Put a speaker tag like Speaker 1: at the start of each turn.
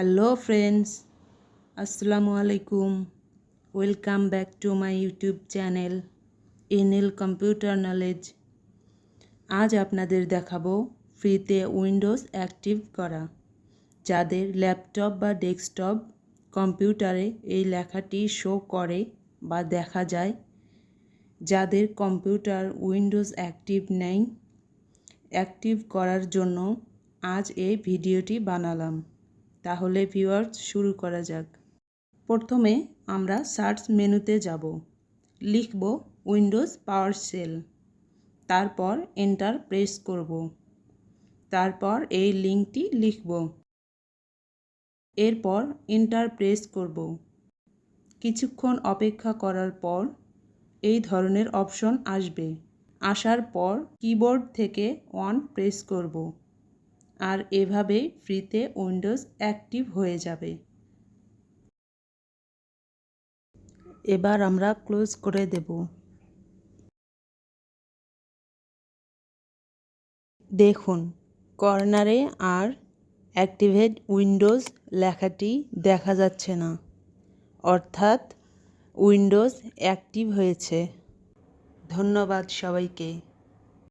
Speaker 1: Hello friends আসসালামু আলাইকুম welcome back to my YouTube channel NL computer knowledge আজ আপনাদের দেখাবো ফ্রিতে উইন্ডোজ অ্যাক্টিভ করা। যাদের ল্যাপটপ বা ডেস্কটপ কম্পিউটারে এই লেখাটি শো করে বা দেখা যায়। যাদের কম্পিউটার উইন্ডোজ অ্যাক্টিভ নেই। অ্যাক্টিভ করার জন্য আজ এই ভিডিওটি বানালাম। তাহলে ভিউয়ার্স শুরু করা যাক। প্রথমে আমরা সার্চ মেনুতে যাব। লিখব উইন্ডোজ পাওয়ার সেল। তারপর এন্টার প্রেস করব। তারপর এই লিঙ্কটি লিখব। এরপর এন্টার প্রেস করব। কিছুক্ষণ অপেক্ষা করার পর এই ধরনের অপশন আসবে। আসার পর কিবোর্ড থেকে অন প্রেস করব। আর এভাবেই ফ্রিতে উইন্ডোজ অ্যাক্টিভ হয়ে যাবে। এবার আমরা ক্লোজ করে দেব। দেখুন, কর্নারে আর অ্যাক্টিভেট উইন্ডোজ লেখাটি দেখা যাচ্ছে না। অর্থাৎ উইন্ডোজ অ্যাক্টিভ হয়েছে। ধন্যবাদ সবাইকে।